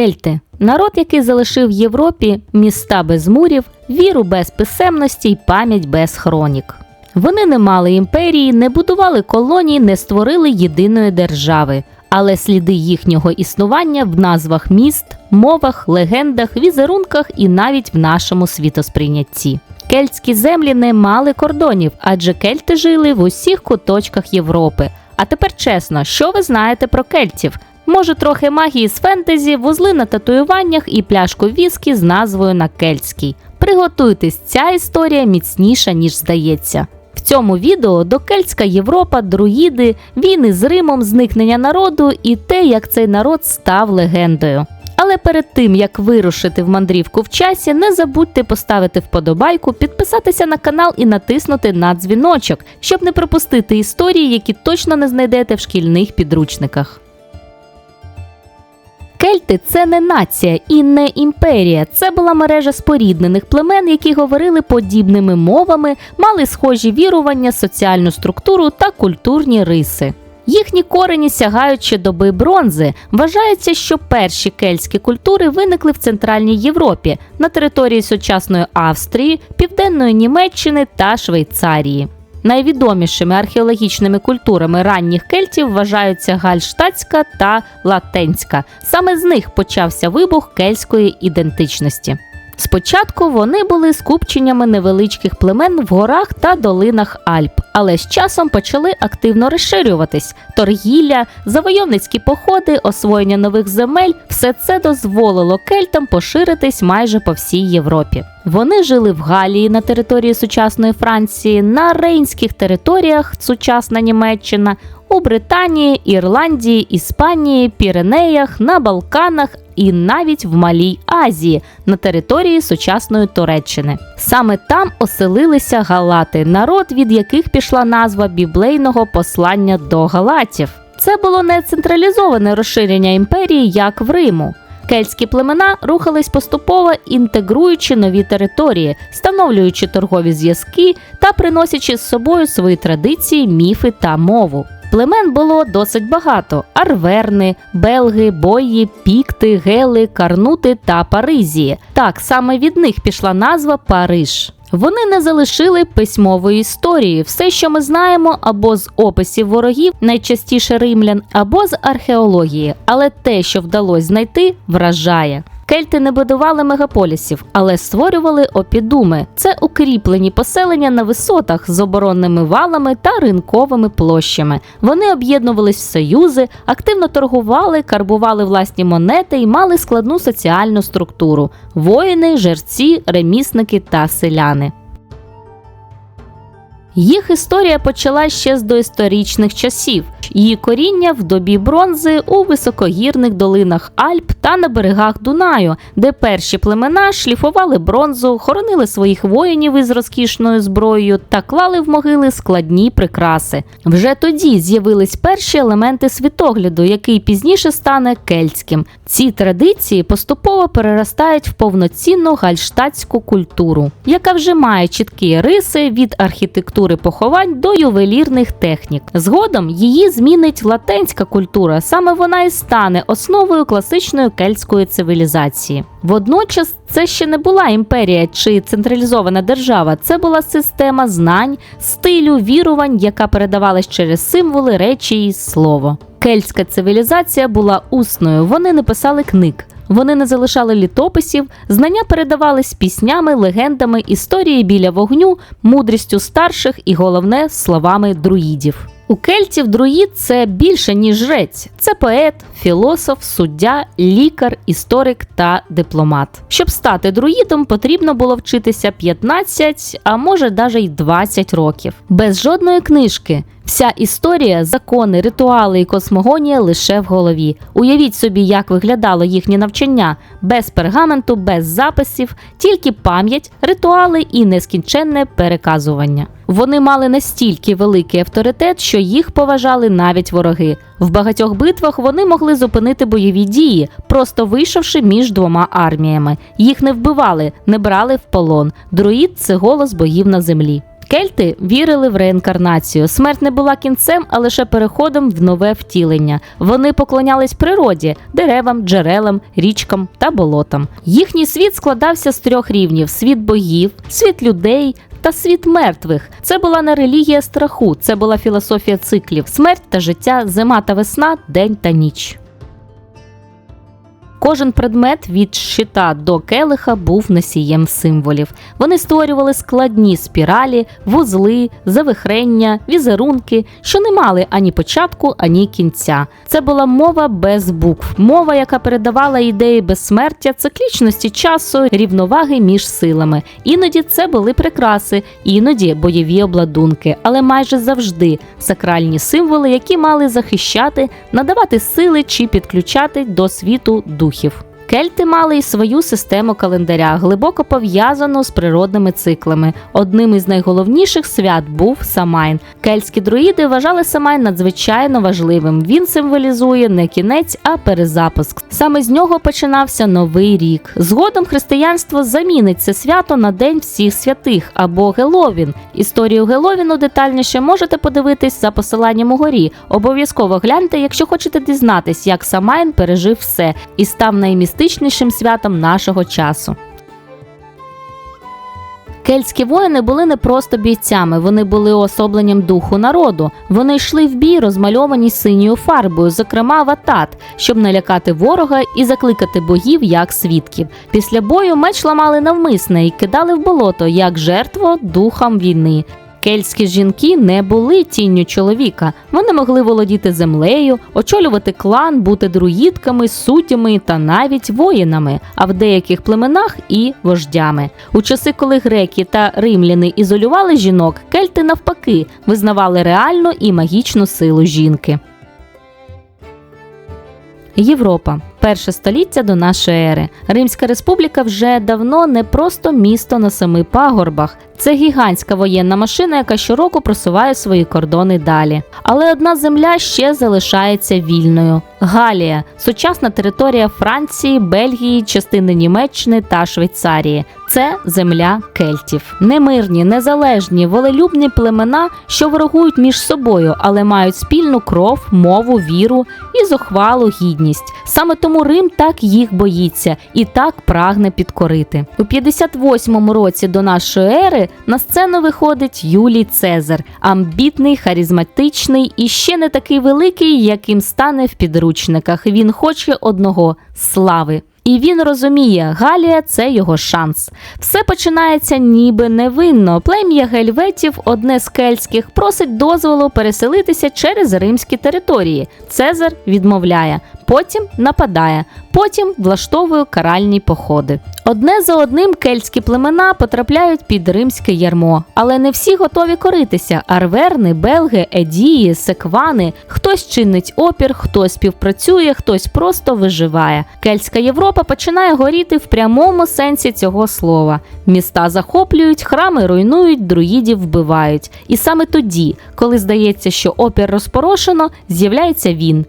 Кельти народ, який залишив в Європі міста без мурів, віру без писемності й пам'ять без хронік. Вони не мали імперії, не будували колоній, не створили єдиної держави, але сліди їхнього існування в назвах міст, мовах, легендах, візерунках і навіть в нашому світосприйнятті. Кельтські землі не мали кордонів, адже кельти жили в усіх куточках Європи. А тепер чесно, що ви знаєте про кельтів? Може, трохи магії з фентезі, вузли на татуюваннях і пляшку віскі з назвою на кельтській. Приготуйтесь, ця історія міцніша, ніж здається. В цьому відео докельтська Європа, друїди, війни з Римом, зникнення народу і те, як цей народ став легендою. Але перед тим як вирушити в мандрівку в часі, не забудьте поставити вподобайку, підписатися на канал і натиснути на дзвіночок, щоб не пропустити історії, які точно не знайдете в шкільних підручниках. Кельти це не нація і не імперія. Це була мережа споріднених племен, які говорили подібними мовами, мали схожі вірування, соціальну структуру та культурні риси. Їхні корені сягають ще доби бронзи. Вважається, що перші кельтські культури виникли в Центральній Європі на території сучасної Австрії, Південної Німеччини та Швейцарії. Найвідомішими археологічними культурами ранніх кельтів вважаються гальштатська та латенська. Саме з них почався вибух кельтської ідентичності. Спочатку вони були скупченнями невеличких племен в горах та долинах Альп, але з часом почали активно розширюватись. Торгілля, завойовницькі походи, освоєння нових земель все це дозволило кельтам поширитись майже по всій Європі. Вони жили в Галії на території сучасної Франції, на рейнських територіях, сучасна Німеччина, у Британії, Ірландії, Іспанії, Піренеях, на Балканах і навіть в Малій Азії на території сучасної Туреччини. Саме там оселилися галати, народ, від яких пішла назва біблейного послання до галатів. Це було не централізоване розширення імперії, як в Риму. Кельтські племена рухались поступово інтегруючи нові території, встановлюючи торгові зв'язки та приносячи з собою свої традиції, міфи та мову. Племен було досить багато: арверни, белги, бої, пікти, гели, карнути та паризії. Так саме від них пішла назва Париж. Вони не залишили письмової історії. Все, що ми знаємо, або з описів ворогів, найчастіше римлян, або з археології. Але те, що вдалося знайти, вражає. Кельти не будували мегаполісів, але створювали опідуми. Це укріплені поселення на висотах з оборонними валами та ринковими площами. Вони об'єднувались в союзи, активно торгували, карбували власні монети і мали складну соціальну структуру: воїни, жерці, ремісники та селяни. Їх історія почала ще з доісторичних часів. Її коріння в добі бронзи у високогірних долинах Альп та на берегах Дунаю, де перші племена шліфували бронзу, хоронили своїх воїнів із розкішною зброєю та клали в могили складні прикраси. Вже тоді з'явились перші елементи світогляду, який пізніше стане кельтським. Ці традиції поступово переростають в повноцінну гальштатську культуру, яка вже має чіткі риси від архітектури поховань до ювелірних технік. Згодом її змінить латинська культура, саме вона і стане основою класичної кельтської цивілізації. Водночас це ще не була імперія чи централізована держава, це була система знань, стилю, вірувань, яка передавалась через символи, речі і слово. Кельтська цивілізація була усною, вони не писали книг. Вони не залишали літописів, знання передавались піснями, легендами, історії біля вогню, мудрістю старших і головне словами друїдів. У кельтів друїд це більше ніж жрець. Це поет, філософ, суддя, лікар, історик та дипломат. Щоб стати друїдом, потрібно було вчитися 15, а може навіть й 20 років. Без жодної книжки. Вся історія, закони, ритуали і космогонія лише в голові. Уявіть собі, як виглядало їхнє навчання без пергаменту, без записів, тільки пам'ять, ритуали і нескінченне переказування. Вони мали настільки великий авторитет, що їх поважали навіть вороги. В багатьох битвах вони могли зупинити бойові дії, просто вийшовши між двома арміями. Їх не вбивали, не брали в полон. Друїд це голос богів на землі. Кельти вірили в реінкарнацію. Смерть не була кінцем, а лише переходом в нове втілення. Вони поклонялись природі, деревам, джерелам, річкам та болотам. Їхній світ складався з трьох рівнів: світ богів, світ людей. Та світ мертвих це була не релігія страху, це була філософія циклів, смерть та життя, зима та весна, день та ніч. Кожен предмет від щита до келиха був носієм символів. Вони створювали складні спіралі, вузли, завихрення, візерунки, що не мали ані початку, ані кінця. Це була мова без букв, мова, яка передавала ідеї безсмертя, циклічності часу, рівноваги між силами. Іноді це були прикраси, іноді бойові обладунки, але майже завжди сакральні символи, які мали захищати, надавати сили чи підключати до світу духів. Кельти мали й свою систему календаря, глибоко пов'язану з природними циклами. Одним із найголовніших свят був Самайн. Кельтські друїди вважали Самайн надзвичайно важливим. Він символізує не кінець, а перезапуск. Саме з нього починався новий рік. Згодом християнство замінить це свято на День всіх святих або Геловін. Історію Геловіну детальніше можете подивитись за посиланням угорі. Обов'язково гляньте, якщо хочете дізнатись, як Самайн пережив все і став наймістичнішим святом нашого часу. Кельтські воїни були не просто бійцями, вони були особленням духу народу. Вони йшли в бій, розмальовані синьою фарбою, зокрема в атат, щоб налякати ворога і закликати богів як свідків. Після бою меч ламали навмисне і кидали в болото як жертву духам війни. Кельтські жінки не були тінню чоловіка. Вони могли володіти землею, очолювати клан, бути друїдками, суддями та навіть воїнами, а в деяких племенах і вождями. У часи, коли греки та римляни ізолювали жінок, кельти навпаки визнавали реальну і магічну силу жінки. Європа. Перше століття до нашої ери. Римська республіка вже давно не просто місто на семи пагорбах. Це гігантська воєнна машина, яка щороку просуває свої кордони далі. Але одна земля ще залишається вільною. Галія сучасна територія Франції, Бельгії, частини Німеччини та Швейцарії. Це земля кельтів. Немирні, незалежні, волелюбні племена, що ворогують між собою, але мають спільну кров, мову, віру і зухвалу гідність. Саме тому Рим так їх боїться і так прагне підкорити. У 58-му році до нашої ери на сцену виходить Юлій Цезар, амбітний, харизматичний і ще не такий великий, яким стане в підручниках. Він хоче одного слави. І він розуміє, Галія це його шанс. Все починається ніби невинно. Плем'я гельветів, одне з кельтських, просить дозволу переселитися через римські території. Цезар відмовляє, потім нападає, потім влаштовує каральні походи. Одне за одним кельтські племена потрапляють під римське ярмо, але не всі готові коритися. Арверни, белги, едії, секвани. Хтось чинить опір, хтось співпрацює, хтось просто виживає. Кельтська Європа починає горіти в прямому сенсі цього слова. Міста захоплюють, храми руйнують, друїдів вбивають. І саме тоді, коли здається, що опір розпорошено, з'являється він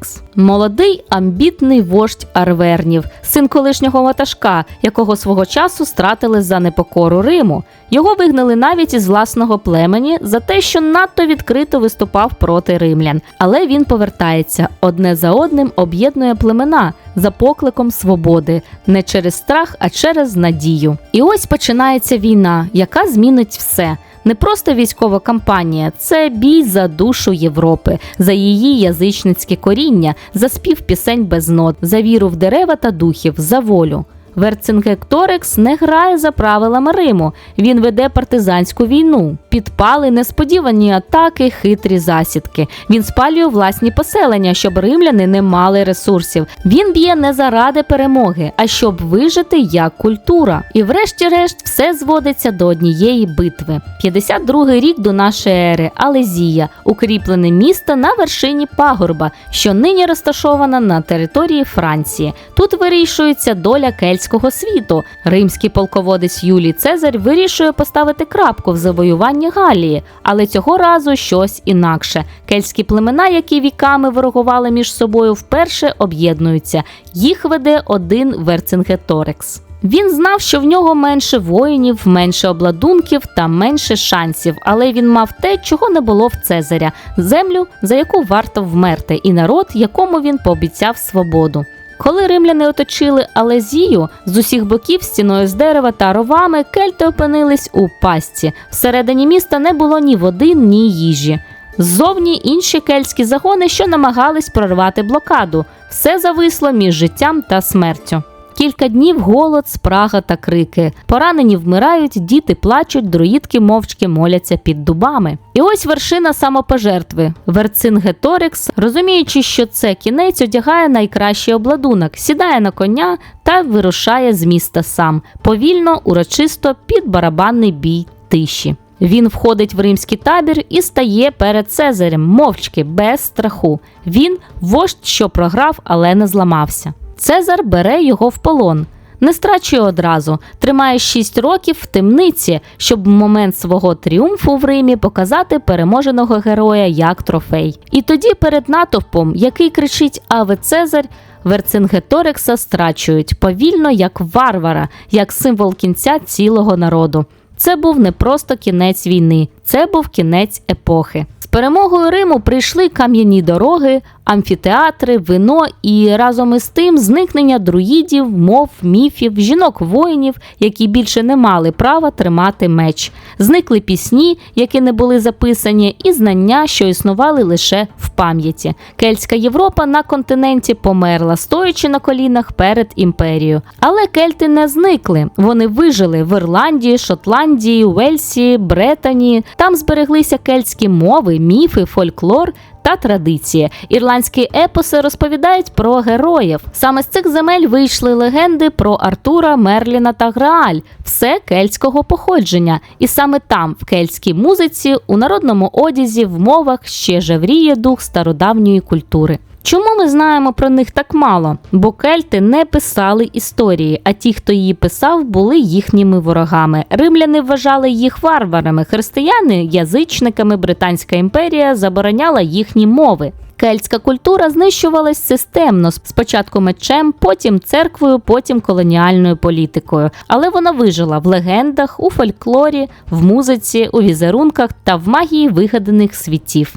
Верцингеторикс. Молодий амбітний вождь арвернів, син колишнього ватажка, якого свого часу стратили за непокору Риму. Його вигнали навіть із власного племені за те, що надто відкрито виступав проти римлян. Але він повертається одне за одним, об'єднує племена за покликом свободи, не через страх, а через надію. І ось починається війна, яка змінить все. Не просто військова кампанія, це бій за душу Європи, за її язичницьке коріння, за спів пісень без нот, за віру в дерева та духів, за волю. Верцингекторикс не грає за правилами Риму. Він веде партизанську війну, підпали несподівані атаки, хитрі засідки. Він спалює власні поселення, щоб римляни не мали ресурсів. Він б'є не заради перемоги, а щоб вижити як культура. І, врешті-решт, все зводиться до однієї битви. 52-й рік до нашої ери Алезія, укріплене місто на вершині пагорба, що нині розташована на території Франції. Тут вирішується доля кельтського світу. Римський полководець Юлій Цезарь вирішує поставити крапку в завоюванні Галії, але цього разу щось інакше. Кельтські племена, які віками ворогували між собою, вперше об'єднуються. Їх веде один Верцингеторекс. Він знав, що в нього менше воїнів, менше обладунків та менше шансів, але він мав те, чого не було в Цезаря землю, за яку варто вмерти, і народ, якому він пообіцяв свободу. Коли римляни оточили Алезію з усіх боків стіною з дерева та ровами, кельти опинились у пастці. Всередині міста не було ні води, ні їжі. Ззовні інші кельтські загони, що намагались прорвати блокаду. Все зависло між життям та смертю. Кілька днів голод, спрага та крики. Поранені вмирають, діти плачуть, друїдки мовчки моляться під дубами. І ось вершина самопожертви. Верцингеторикс, розуміючи, що це кінець, одягає найкращий обладунок, сідає на коня та вирушає з міста сам, повільно, урочисто під барабанний бій тиші. Він входить в римський табір і стає перед Цезарем, мовчки, без страху. Він вождь, що програв, але не зламався. Цезар бере його в полон. Не страчує одразу, тримає 6 років в темниці, щоб в момент свого тріумфу в Римі показати переможеного героя як трофей. І тоді перед натовпом, який кричить Аве Цезарь, Верцингеторикса страчують повільно, як варвара, як символ кінця цілого народу. Це був не просто кінець війни, це був кінець епохи. З перемогою Риму прийшли кам'яні дороги, амфітеатри, вино і разом із тим зникнення друїдів, мов, міфів, жінок-воїнів, які більше не мали права тримати меч. Зникли пісні, які не були записані, і знання, що існували лише в пам'яті. Кельтська Європа на континенті померла, стоячи на колінах перед імперією. Але кельти не зникли. Вони вижили в Ірландії, Шотландії, Уельсі, Бретані. Там збереглися кельтські мови, міфи, фольклор та традиції. Ірландські епоси розповідають про героїв. Саме з цих земель вийшли легенди про Артура, Мерліна та Грааль, все кельтського походження. І саме там, в кельтській музиці, у народному одязі, в мовах ще жевріє дух стародавньої культури. Чому ми знаємо про них так мало? Бо кельти не писали історії, а ті, хто її писав, були їхніми ворогами. Римляни вважали їх варварами, християни язичниками. Британська імперія забороняла їхні мови. Кельтська культура знищувалась системно спочатку мечем, потім церквою, потім колоніальною політикою. Але вона вижила в легендах, у фольклорі, в музиці, у візерунках та в магії вигаданих світів.